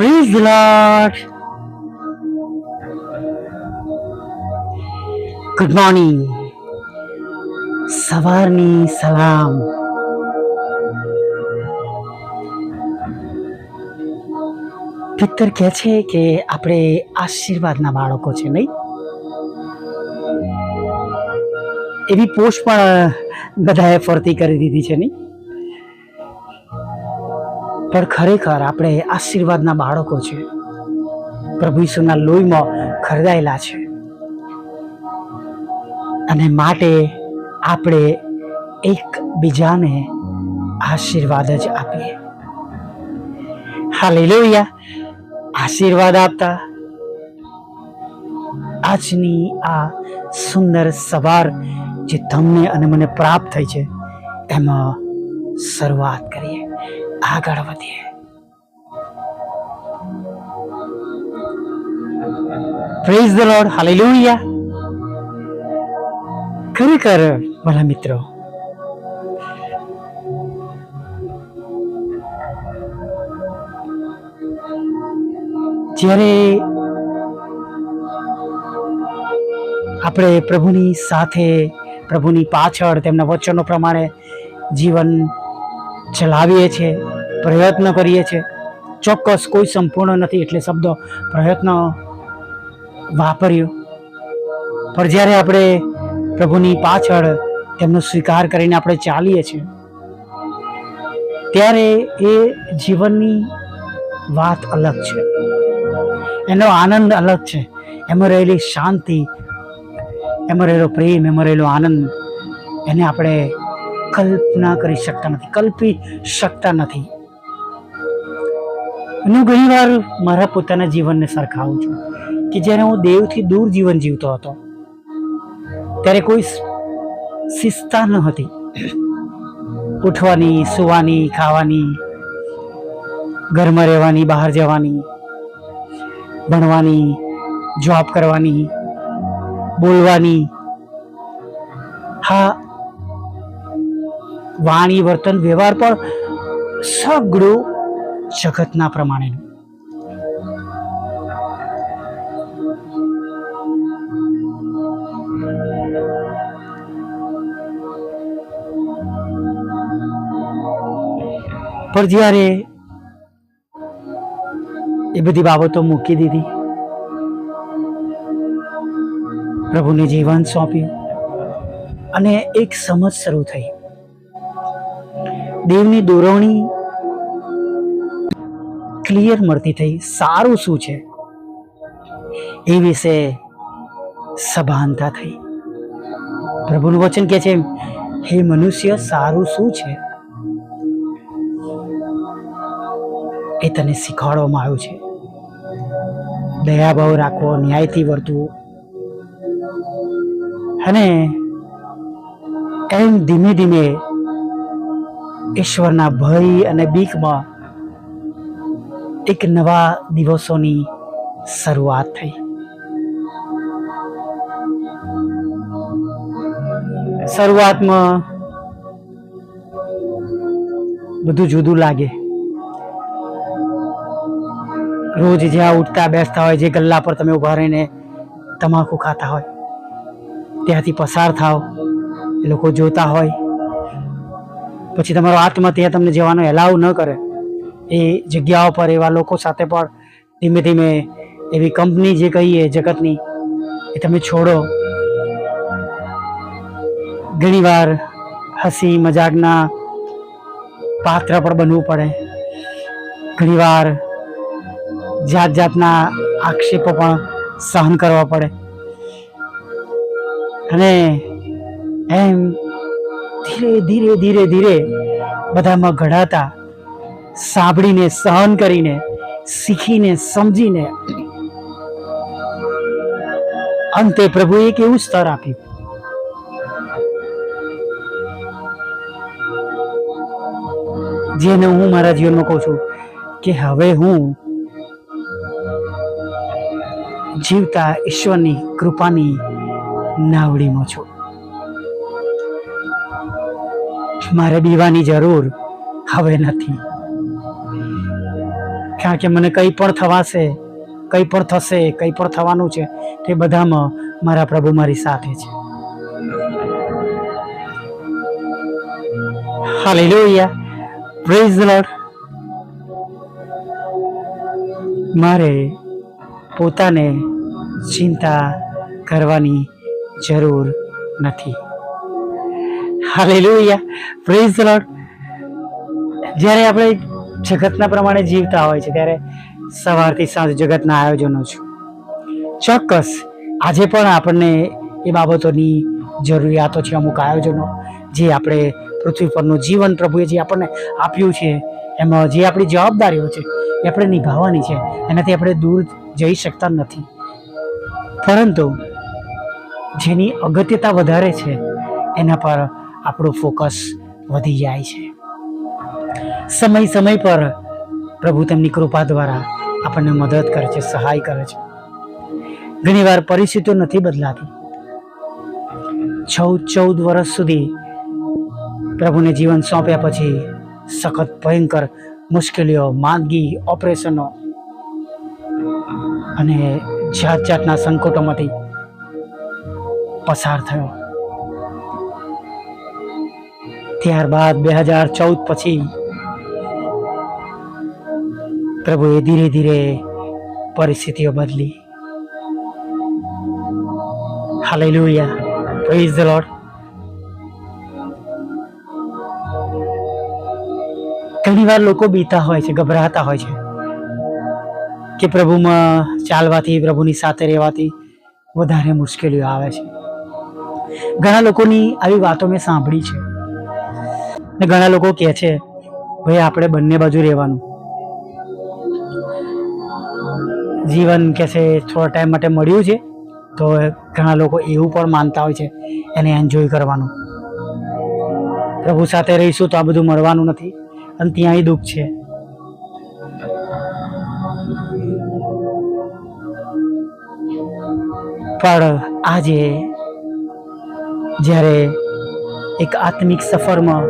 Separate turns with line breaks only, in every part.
The Lord. Good morning સવારની સલામ પિત્તર કહે છે કે આપણે આશીર્વાદના બાળકો છે, નહીં? એવી પોસ્ટ પણ બધાએ ફરતી કરી દીધી છે, નહીં? પણ ખરેખર આપણે આશીર્વાદના બાળકો છે. પ્રભુ ઈસુના લોહીમાં ખરીદાયેલા છે. અને માટે આપણે એકબીજાને આશીર્વાદ જ આપીએ. હાલેલુયા. આશીર્વાદ આપતા. આજની આ સુંદર સવાર જે તમને અને મને પ્રાપ્ત થઈ છે, એમાં શરૂઆત કરીએ. આગળ વધીએ. પ્રેઝ ધ લોર્ડ હાલેલુયા ખરેખર મારા મિત્રો, જ્યારે આપણે પ્રભુની સાથે, પ્રભુની પાછળ તેમના વચનો પ્રમાણે જીવન ચલાવીએ છીએ પ્રયત્ન કરીએ છીએ. ચોક્કસ કોઈ સંપૂર્ણ નથી એટલે શબ્દો પ્રયત્ન વાપર્યો. પણ જ્યારે આપણે પ્રભુની પાછળ તેમનો સ્વીકાર કરીને આપણે ચાલીએ છીએ, ત્યારે એ જીવનની વાત અલગ છે. એનો આનંદ અલગ છે. એમાં રહેલી શાંતિ, એમાં રહેલો પ્રેમ, એમાં રહેલો આનંદ, એને આપણે કલ્પના કરી શકતા નથી, કલ્પી શકતા નથી. હું ઘણીવાર મારા પોતાના જીવનને સરખાવું છું કે જ્યારે હું દેવથી દૂર જીવન જીવતો હતો, ત્યારે કોઈ શિસ્તા ન હતી. ઉઠવાની, સુવાની, ખાવાની, ઘરમાં રહેવાની, બહાર જવાની, ભણવાની જોબ કરવાની, બોલવાની. હા, વાણી, વર્તન, વ્યવહાર પણ સગળું જગતના પ્રમાણેનું. પણ જ્યારે એ બધી બાબતો મૂકી દીધી, પ્રભુને જીવન સોંપ્યું અને એક સમજ શરૂ થઈ. દેવની દોરવણી ક્લિયર મળતી થઈ. સારું શું છે? એ વિશે સભાનતા થઈ. પ્રભુનું વચન કે છે હે મનુષ્ય, સારું શું છે? એ તને શીખવાડવામાં આવ્યું છે. દયાભાવ રાખવો ન્યાયથી વર્તવું. અને એમ ધીમે ધીમે ઈશ્વરના ભય અને બીકમાં એક નવા દિવસોની શરૂઆત થઈ. શરૂઆતમાં બધું જુદું લાગે. રોજ જ્યાં ઉઠતા બેસતા હોય, જે ગલ્લા પર તમે ઊભા રહીને તમાકુ ખાતા હોય, ત્યાંથી પસાર થાવ, એ લોકો જોતા હોય. પછી તમારો આત્મા ત્યાં તમને જવાનો એલાવ ન કરે. એ જગ્યાઓ પર, એવા લોકો સાથે પણ ધીમે ધીમે એવી કંપની જે કહીએ જગતની, એ તમે છોડો. ઘણીવાર હસી મજાકના પાત્ર પણ બનવું પડે. ઘણીવાર જાત જાતના આક્ષેપો પણ સહન કરવા પડે. અને એમ ધીરે ધીરે ધીરે ધીરે બધામાં ઘડાતા સાંભળીને, સહન કરીને, શીખીને, સમજીને. અંતે પ્રભુએ એક એવું સ્તર આપ્યું. જેને હું મારા જીવનમાં કહું છું કે હવે હું જીવતા ઈશ્વરની કૃપાની નાવડીમાં છું. મારે બીવાની જરૂર હવે નથી. કારણ કે મને કંઈ પણ થવાશે, કંઈ પણ થશે, કંઈ પણ થવાનું છે, તે બધામાં મારા પ્રભુ મારી સાથે છે. હાલેલુયા પ્રેઝ ધ લોર્ડ મારે પોતાને ચિંતા કરવાની જરૂર નથી. હાલેલુયા પ્રેઝ ધ લોર્ડ જ્યારે આપણે જગતના પ્રમાણે જીવતા હોય છે, ત્યારે સવારથી સાંજ જગતના આયોજનો છે. ચોક્કસ, આજે પણ આપણને એ બાબતોની જરૂરિયાતો છે, અમુક આયોજનો જે આપણે પૃથ્વી પરનું જીવન પ્રભુએ જે આપણને આપ્યું છે, એમાં જે આપણી જવાબદારીઓ છે, એ આપણે નિભાવવાની છે, એનાથી આપણે દૂર જઈ શકતા નથી. પરંતુ જેની અગત્યતા વધારે છે, એના પર આપણું ફોકસ વધી જાય છે. સમય સમય પર પ્રભુ તેમની કૃપા દ્વારા આપણને મદદ કરે છે, સહાય કરે છે. ઘણીવાર પરિસ્થિતિઓ નથી બદલાતી. ચૌદ ચૌદ વર્ષ સુધી પ્રભુને જીવન સોંપ્યા પછી સખત ભયંકર મુશ્કેલીઓ, માંદગી, ઓપરેશનો અને જાત જાતના સંકટોમાંથી પસાર થયો. ત્યારબાદ બે હજાર ચૌદ પછી પ્રભુએ ધીરે ધીરે પરિસ્થિતિઓ બદલી. હાલેલુયા પ્રેઝ ધ લોર્ડ ઘણીવાર લોકો બીતા હોય છે, ગભરાતા હોય છે કે પ્રભુમાં ચાલવાથી, પ્રભુની સાથે રહેવાથી વધારે મુશ્કેલીઓ આવે છે. ઘણા લોકોની આવી વાતો મેં સાંભળી છે. ઘણા લોકો કહે છે, ભાઈ, આપણે બંને બાજુ રહેવાનું. જીવન કે છે, થોડા ટાઈમ માટે મળ્યું છે, તો ઘણા લોકો એવું પણ માનતા હોય છે, એને એન્જોય કરવાનું. પ્રભુ સાથે રહીશું તો આ બધું મળવાનું નથી, અને ત્યાંય દુઃખ છે. પણ આજે જ્યારે એક આત્મિક સફરમાં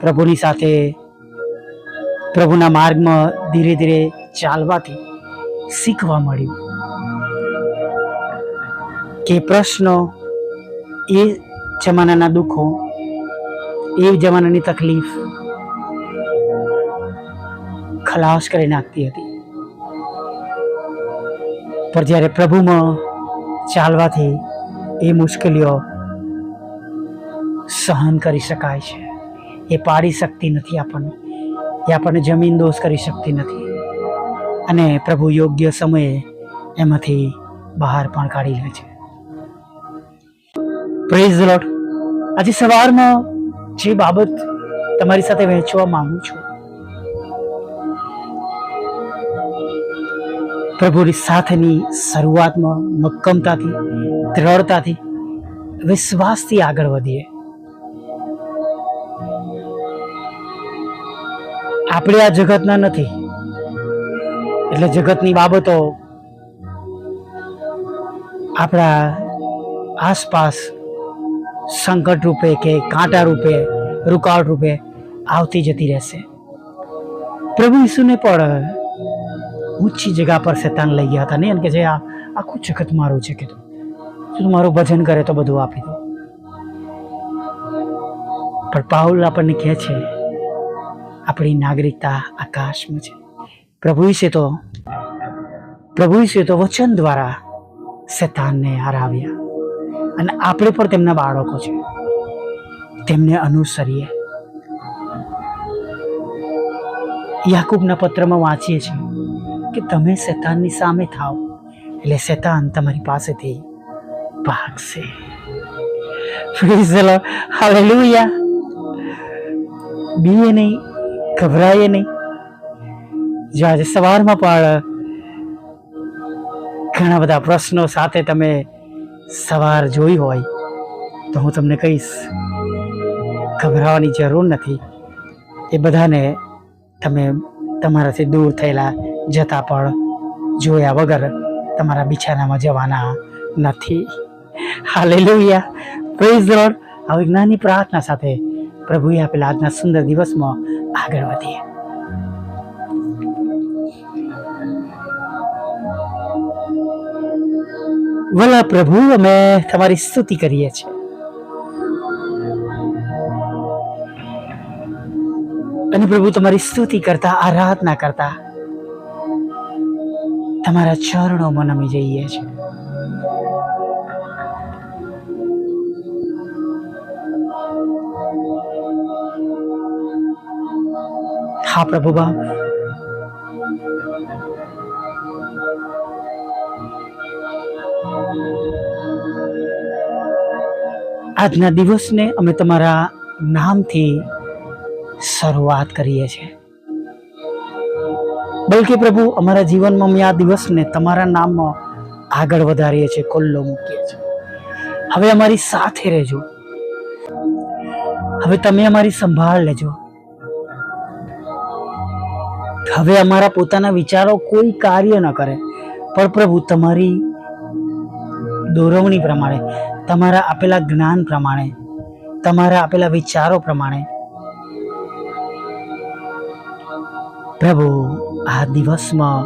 પ્રભુની સાથે પ્રભુના માર્ગમાં ધીરે ધીરે ચાલવાથી શીખવા મળ્યું. કે પ્રશ્નો એ જમાનાના દુઃખો, એ જમાનાની તકલીફ ખલાસ કરી નાખતી હતી. પણ જ્યારે પ્રભુમાં ચાલવાથી એ મુશ્કેલીઓ સહન કરી શકાય છે. એ પાડી શકતી નથી આપણને. એ આપણને જમીન દોષ કરી શકતી નથી. અને પ્રભુ યોગ્ય સમયે એમાંથી બહાર પણ કાઢી લે છે. પ્રેઝ લોટ આજે સવારમાં જે બાબત તમારી સાથે વહેંચવા માંગુ છું. પ્રભુની સાથેની શરૂઆતમાં મક્કમતાથી, દ્રઢતાથી, વિશ્વાસથી આગળ વધીએ. આપણે આ જગતના નથી એટલે જગતની બાબતો આપણા આસપાસ સંકટ રૂપે કે કાંટા રૂપે, રૂકાવટ રૂપે આવતી જતી રહેશે. પ્રભુ ઈસુને પણ ઊંચી જગા પર શેતાન લઈ ગયા હતા. નહીં કે જે આખું જગત મારું છે, કીધું. તું મારું ભજન કરે તો બધું આપી દો પણ પાઉલ આપણને કહે છે, આપણી નાગરિકતા આકાશમાં છે. પ્રભુ વિશે તો, પ્રભુ વિશે તો વચન દ્વારા શેતાનને હરાવ્યા. અને આપણે પણ તેમના બાળકો છે. તેમને અનુસરીએ. યાકૂબના પત્રમાં વાંચીએ છીએ કે તમે શેતાનની સામે થાઓ, એટલે શેતાન તમારી પાસેથી ભાગશે. હાલેલુયા બીએ નહીં, ગભરાઈએ નહીં. જો આજે સવારમાં પણ ઘણા બધા પ્રશ્નો સાથે તમે સવાર જોઈ હોય તો હું તમને કહીશ, ગભરાવાની જરૂર નથી. એ બધાને તમે તમારાથી દૂર થયેલા જતા પણ જોયા વગર તમારા બિછાનામાં જવાના નથી. હાલેલુયા. પ્રેઝ લોર્ડ આવી જ્ઞાની પ્રાર્થના સાથે પ્રભુએ આપેલા આજના સુંદર દિવસમાં આગળ વધીએ. વલા પ્રભુ અમે તમારી સ્તુતિ કરીએ છીએ. અને પ્રભુ તમારી સ્તુતિ કરતા, આરાધના કરતા, તમારા ચરણોમાં નમી જઈએ છીએ. હા પ્રભુ બાપ આજના દિવસને અમે તમારા નામથી શરૂઆત કરીએ છીએ. બલકે પ્રભુ, અમારા જીવનમાં અમે આ દિવસને તમારા નામમાં આગળ વધારીએ છીએ, ખુલ્લો મૂકીએ છીએ. હવે અમારી સાથે રહેજો. હવે તમે અમારી સંભાળ લેજો. હવે અમારા પોતાના વિચારો કોઈ કાર્ય ન કરે. પણ પ્રભુ, તમારી દોરવણી પ્રમાણે તમારા આપેલા જ્ઞાન પ્રમાણે, તમારા આપેલા વિચારો પ્રમાણે. પ્રભુ, આ દિવસમાં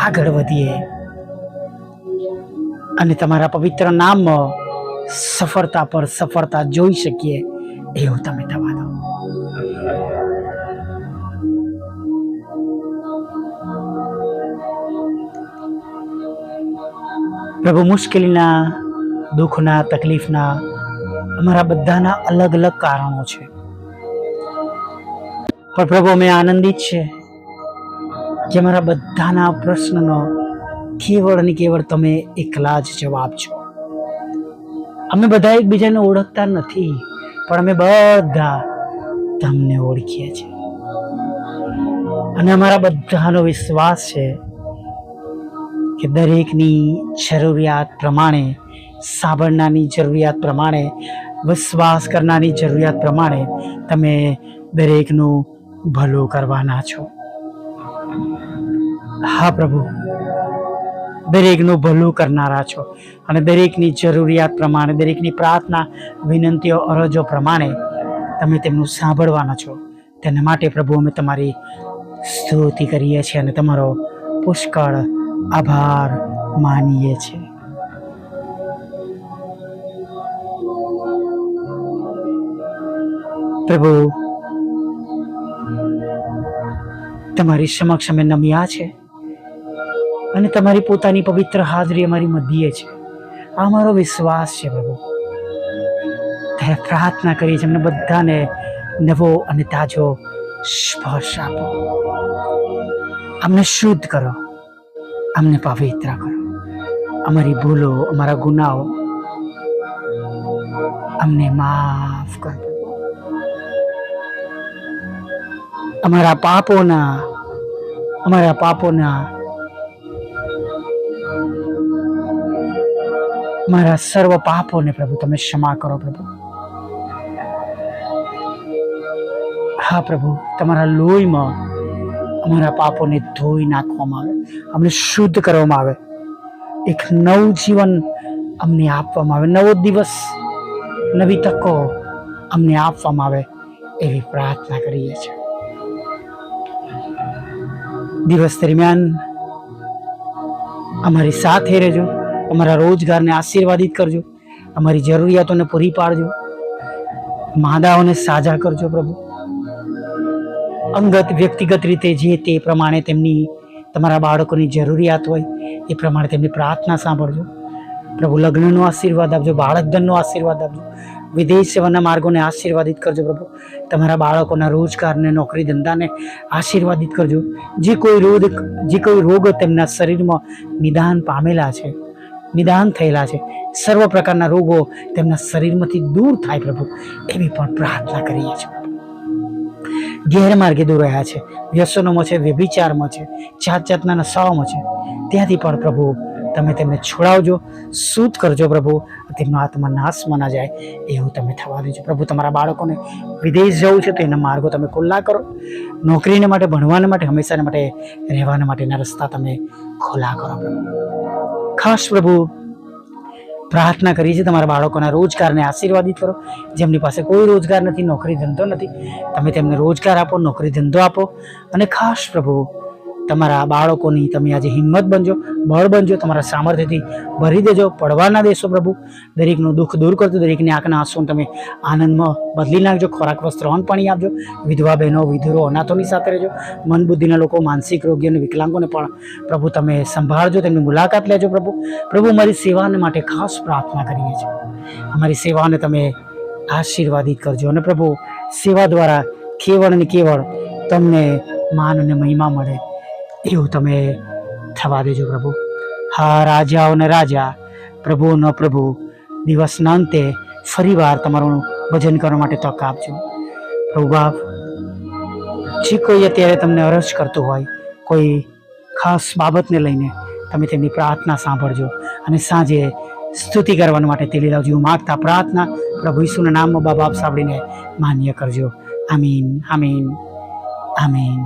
આગળ વધીએ અને તમારા પવિત્ર નામમાં સફળતા પર સફળતા જોઈ શકીએ, એવું તમે થવા દો. પ્રભુ, મુશ્કેલીના દુઃખના, તકલીફના, અમારા બધાના અલગ અલગ કારણો છે. પણ પ્રભુ, અમે આનંદિત છે કે અમારા બધાના પ્રશ્નનો કેવળ અને કેવળ તમે એકલા જ જવાબ છો. અમે બધા એકબીજાને ઓળખતા નથી, પણ અમે બધા તમને ઓળખીએ છીએ. અને અમારા બધાનો વિશ્વાસ છે કે દરેકની જરૂરિયાત પ્રમાણે સાંભળનારની જરૂરિયાત પ્રમાણે, વિશ્વાસ કરનારની જરૂરિયાત પ્રમાણે તમે દરેકનું ભલું કરવાના છો. હા પ્રભુ, દરેકનું ભલું કરનારા છો અને દરેકની જરૂરિયાત પ્રમાણે, દરેકની પ્રાર્થના, વિનંતીઓ, અરજો પ્રમાણે તમે તેમનું સાંભળવાના છો. તેના માટે પ્રભુ અમે તમારી સ્તુતિ કરીએ છીએ અને તમારો પુષ્કળ આભાર માનીએ છીએ. પ્રભુ. તમારી સમક્ષ અમે નમ્યા છે અને તમારી પોતાની પવિત્ર હાજરી અમારી મધ્યે છે. આ અમારો વિશ્વાસ છે પ્રભુ. ત્યારે પ્રાર્થના કરી છે અમને બધાને નવો અને તાજો સ્પર્શ આપો. અમને શુદ્ધ કરો. અમને પવિત્ર કરો. અમારી ભૂલો, અમારા ગુનાઓ અમને માફ કરો અમારા પાપોના અમારા પાપોના મારા સર્વ પાપોને પ્રભુ તમે ક્ષમા કરો પ્રભુ. હા પ્રભુ, તમારા લોહીમાં અમારા પાપોને ધોઈ નાખવામાં આવે, અમને શુદ્ધ કરવામાં આવે. એક નવું જીવન અમને આપવામાં આવે, નવો દિવસ, નવી તકો અમને આપવામાં આવે એવી પ્રાર્થના કરીએ છીએ. દિવસ દરમિયાન અમારી સાથે રહેજો, અમારા રોજગારને આશીર્વાદિત કરજો, અમારી જરૂરિયાતોને પૂરી પાડજો, માદાઓને સાજા કરજો પ્રભુ. અંગત વ્યક્તિગત રીતે જે તે પ્રમાણે તેમની, તમારા બાળકોની જરૂરિયાત હોય, એ પ્રમાણે તેમની પ્રાર્થના સાંભળજો. પ્રભુ લગ્નનો આશીર્વાદ આપજો, બાળકધનનો આશીર્વાદ આપજો વિદેશ સેવાના માર્ગોને આશીર્વાદિત કરજો પ્રભુ. તમારા બાળકોના રોજગારને, નોકરી ધંધાને આશીર્વાદિત કરજો. જે કોઈ રોગ, જે કોઈ રોગ તેમના શરીરમાં નિદાન પામેલા છે, નિદાન થયેલા છે, સર્વ પ્રકારના રોગો તેમના શરીરમાંથી દૂર થાય પ્રભુ. એવી પણ પ્રાર્થના કરીએ છીએ ગેરમાર્ગે દૂર રહ્યા છે, વ્યસનોમાં છે, વ્યભિચારમાં છે, જાત જાતના નશાઓમાં છે. ત્યાંથી પણ પ્રભુ તમે તેમને છોડાવજો, સૂત કરજો પ્રભુ તેમનો આત્મા નાશમાં ના જાય, એવું તમે થવા દેજો. પ્રભુ, તમારા બાળકોને વિદેશ જવું છે તો એના માર્ગો તમે ખુલ્લા કરો. નોકરીને માટે, ભણવાને માટે, હંમેશાને માટે, રહેવાના માટેના રસ્તા તમે ખુલ્લા કરો પ્રભુ. ખાસ પ્રભુ, પ્રાર્થના કરી છે તમારા બાળકોના રોજગારને આશીર્વાદિત કરો. જેમની પાસે કોઈ રોજગાર નથી, નોકરી ધંધો નથી, તમે તેમને રોજગાર આપો, નોકરી ધંધો આપો. અને ખાસ પ્રભુ તમારા બાળકોની તમે આજે હિંમત બનજો, બળ બનજો, તમારા સામર્થ્યથી ભરી દેજો પડવાના દેશો પ્રભુ. દરેકનું દુઃખ દૂર કરજો, દરેકની આંખના આંસુ તમે આનંદમાં બદલી નાખજો, ખોરાક વસ્ત્ર અન્ન પાણી આપજો, વિધવા બહેનો, વિધુરો અનાથોની સાથે રહેજો. મન બુદ્ધિના લોકો, માનસિક રોગી અને વિકલાંગોને પણ પ્રભુ તમે સંભાળજો, તેમની મુલાકાત લેજો પ્રભુ. પ્રભુ, અમારી સેવાને માટે ખાસ પ્રાર્થના કરીએ છીએ. અમારી સેવાને તમે આશીર્વાદિત કરજો અને પ્રભુ, સેવા દ્વારા કેવળ ને કેવળ તમને માન અને મહિમા મળે. એવું તમે થવા દેજો પ્રભુ. હા રાજાઓને રાજા પ્રભુનો પ્રભુ, દિવસના અંતે ફરીવાર તમારું ભજન કરવા માટે તક આપજો. પ્રભુ બાપ, જે કોઈ અત્યારે તમને અરજ કરતું હોય, કોઈ ખાસ બાબતને લઈને તમે તેમની પ્રાર્થના સાંભળજો અને સાંજે સ્તુતિ કરવા માટે તેલી લાવજો. માગતા પ્રાર્થના પ્રભુ ઈસુના નામમાં બાપ સાંભળીને માન્ય કરજો. આમીન આમીન આમીન.